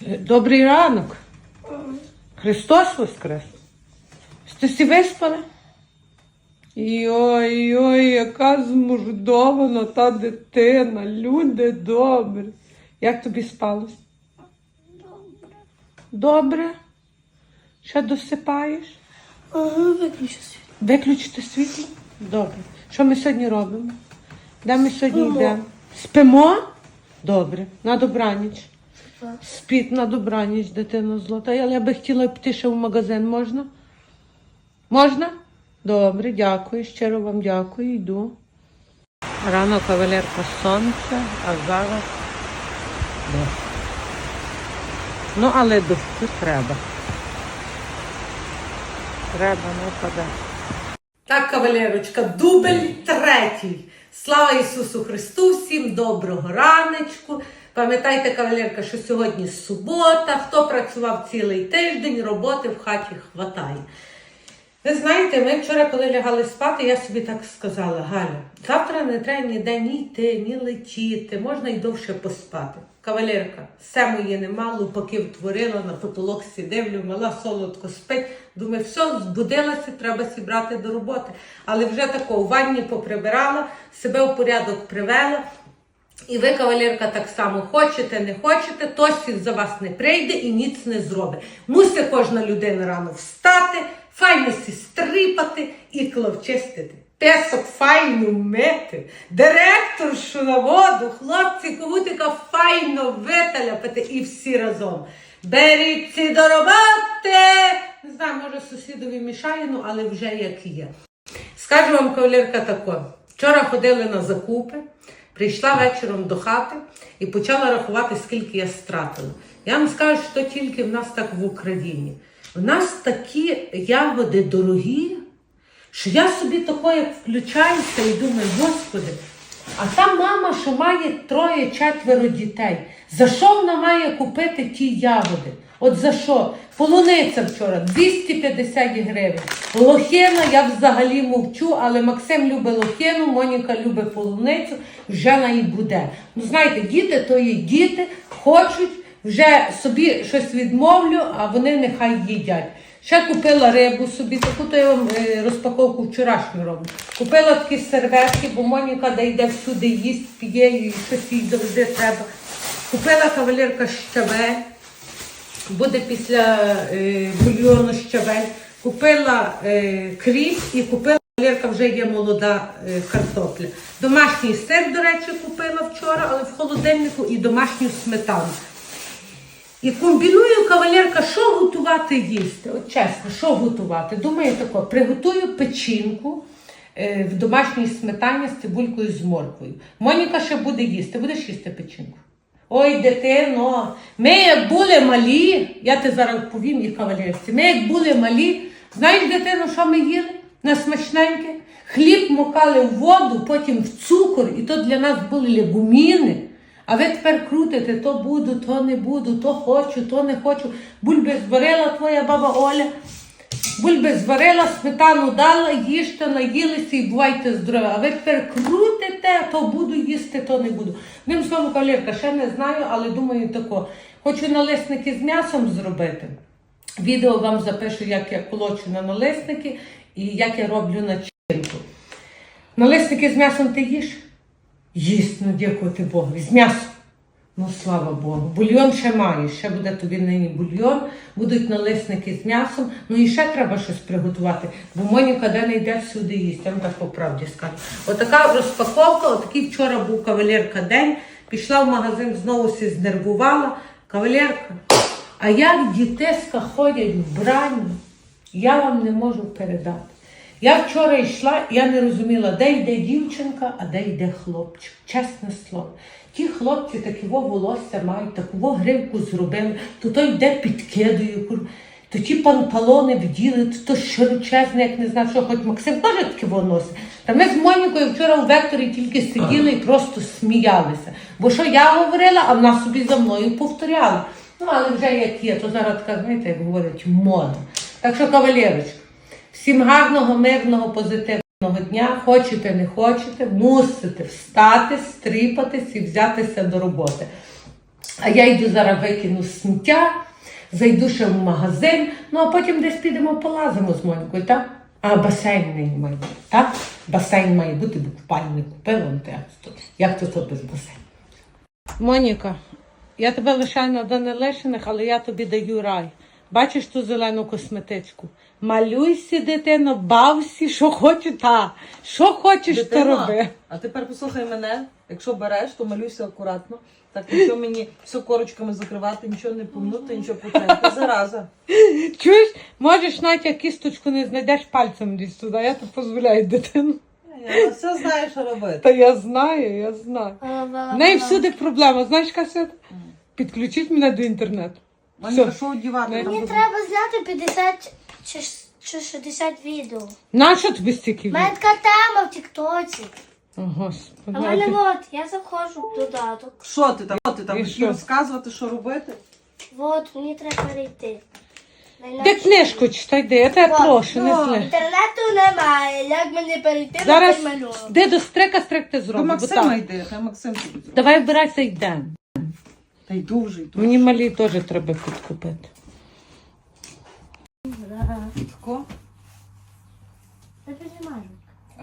Добрий ранок. Христос Воскрес. Ти всі виспали? Йой, йой, яка змуждована та дитина, люди добрі. Як тобі спалось? Добре. Добре? Ще досипаєш? Ага, виключи світ. Виключити світло? Добре. Що ми сьогодні робимо? Де ми сьогодні йдемо? Спимо? Добре. На добраніч. Так. Спіть на добраніч, дитина злота. Але я би хотіла піти ще в магазин. Можна? Можна? Добре, дякую. Щиро вам дякую. Йду. Рано кавалерка сонця, а зараз дощ. Ну, але дощу треба. Треба, не паде. Так, кавалерочка, дубль третій. Слава Ісусу Христу! Всім доброго раночку. Пам'ятайте, кавалерка, що сьогодні субота. Хто працював цілий тиждень, роботи в хаті хватає. Ви знаєте, ми вчора, коли лягали спати, я собі так сказала, Галя, завтра не треба ніде ні йти, ні летіти, можна й довше поспати. Кавалерка, все моє нема, лупаки втворила, на потолок сидивлю, мала солодко спить. Думаю, все, збудилася, треба зібрати до роботи. Але вже тако у ванні поприбирала, себе в порядок привела. І ви, кавалерка, так само хочете, не хочете, Тосік за вас не прийде і ніц не зробить. Мусить кожна людина рано встати, файно сі стрипати і кловчистити. Песок файно мити, директоршу на воду, хлопці ковутика файно виталяпати і всі разом. Беріться до роботи! Не знаю, може сусідові мішає, ну але вже як є. Скажу вам, кавалерка, тако. Вчора ходили на закупи, прийшла вечором до хати і почала рахувати, скільки я стратила. Я вам скажу, що тільки в нас так в Україні. У нас такі ягоди дорогі, що я собі тако, як включаюся і думаю, господи, а та мама, що має троє-четверо дітей, за що вона має купити ті ягоди? От за що? Полуниця вчора 250 гривень. Лохина я взагалі мовчу, але Максим любить лохину, Моніка любить полуницю, вже на і буде. Ну знаєте, діти то є діти, хочуть, вже собі щось відмовлю, а вони нехай їдять. Ще купила рибу собі, таку то я вам е, розпаковку вчорашню роблю. Купила такі серветки, бо Моніка де йде всюди їсть, п'є і щось їй завжди треба. Купила кавалерка щавель буде після е, бульйону щавель. Купила е, кріп і купила Валерка вже є молода е, картопля. Домашній сир, до речі, купила вчора, але в холодильнику і домашню сметану. І комбіную кавалерка, що готувати їсти. От чесно, що готувати? Думаю, тако, приготую печінку е, в домашній сметані з цибулькою з морквою. Моніка ще буде їсти. Будеш їсти печінку? Ой, дитино, ми як були малі, я ти зараз повім і кавалерці, ми як були малі, знаєш, дитино, що ми їли на смачненьке? Хліб мокали в воду, потім в цукор, і то для нас були легуміни. А ви тепер крутите, то буду, то не буду, то хочу, то не хочу. Бульби зварила твоя баба Оля. Бульби зварила, сметану дала, їжте, наїлися і бувайте здорові. А ви тепер то буду їсти, то не буду. Ним словом, кавалерка, ще не знаю, але думаю тако. Хочу налисники з м'ясом зробити. Відео вам запишу, як я колочу на налисники і як я роблю начинку. Налисники з м'ясом ти їш? Їсть, ну дякувати Богу. З м'ясом. Ну, слава Богу. Бульйон ще маєш, ще буде тобі нині бульйон, будуть налисники з м'ясом. Ну і ще треба щось приготувати, бо Моніка де не йде всюди їсть, я вам так по правді скажу. Отака розпаковка, отакий вчора був кавалерка день. Пішла в магазин, знову сі знервувала. Кавалерка, а як дітеска ходять в брані, я вам не можу передати. Я вчора йшла, я не розуміла, де йде дівчинка, а де йде хлопчик. Чесне слово. Ті хлопці такого волосся мають, таку гривку зробили, то той йде підкидує, то ті панталони вділи, то широчезне, як не знаю, що хоч Максим теж таке носить. Та ми з Монікою вчора у векторі тільки сиділи і просто сміялися. Бо що я говорила, а вона собі за мною повторяла. Ну, але вже як є, то зараз знаєте, як говорять, мода. Так що, кавалерочка, Всім гарного, мирного, позитивного дня. Хочете, не хочете, мусите встати, стріпатись і взятися до роботи. А я йду зараз викину сміття, зайду ще в магазин, ну а потім десь підемо полазимо з Монькою, так? А басейн не має бути, так? Басейн має бути, бо купальні купила, ну як то, то без басейну. Моніка, я тебе лишаю на Данилишиних, але я тобі даю рай. Бачиш ту зелену косметичку? Малюйся, дитино, бався, що хочеш, та. Що хочеш, то Дитино, роби. А тепер послухай мене. Якщо береш, то малюйся акуратно. Так нічого мені все корочками закривати, нічого не помнути, нічого потрапити. Зараза. Чуєш, можеш навіть як кісточку не знайдеш пальцем десь туди, я тобі дозволяю дитину. Я все знаю, що робити. Та я знаю, я знаю. В неї всюди проблема. Знаєш, Касет? Підключіть мене до інтернету. Маніка, що одівати? Не. Там Мені треба зняти 50 чи, чи 60 відео. Нащо тобі стільки У мене така тема в Тіктоці. О, Господи. А в мене от, я заходжу в додаток. Що ти там? Що ти там? І що? розказувати, що робити? От, мені треба перейти. Де книжку читай, де? Я тебе О, прошу, не зли. Інтернету немає. Як мені перейти Зараз на той малюнок? де до стрека, стрек ти До зробиш. Максима йди, хай Максим тобі зробить. Давай вбирайся йдемо. Та йду вже, йду. Мені малі теж треба підкупити. Тако? Я піднімаю. А.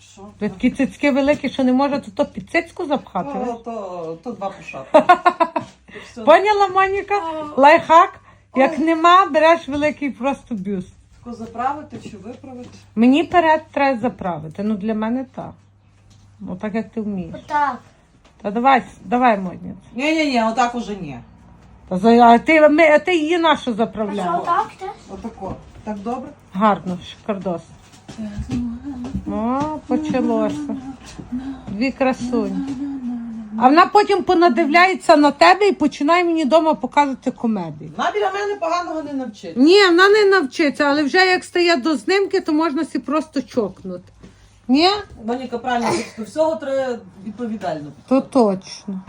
Що? Ви такі цицьки великі, що не можете то під цицьку запхати. То, ви? то, то два пошапки. Все. Поняла, Моніка? Лайфхак? Як нема, береш великий просто бюст. Тако заправити чи виправити? Мені перед треба заправити. Ну для мене так. Ну так як ти вмієш. Отак. Та давай, давай, модниця. Ні-ні-ні, отак уже ні. Та за- а ти, ми, а ти її нашу заправляла. отак теж? Отако. Так добре? Гарно, шикардос. О, почалося. Дві красуні. А вона потім понадивляється на тебе і починає мені вдома показувати комедії. Вона біля мене поганого не навчить. Ні, вона не навчиться, але вже як стає до знимки, то можна сі просто чокнути. Ні? Моніка правильно, всього треба відповідально. То точно.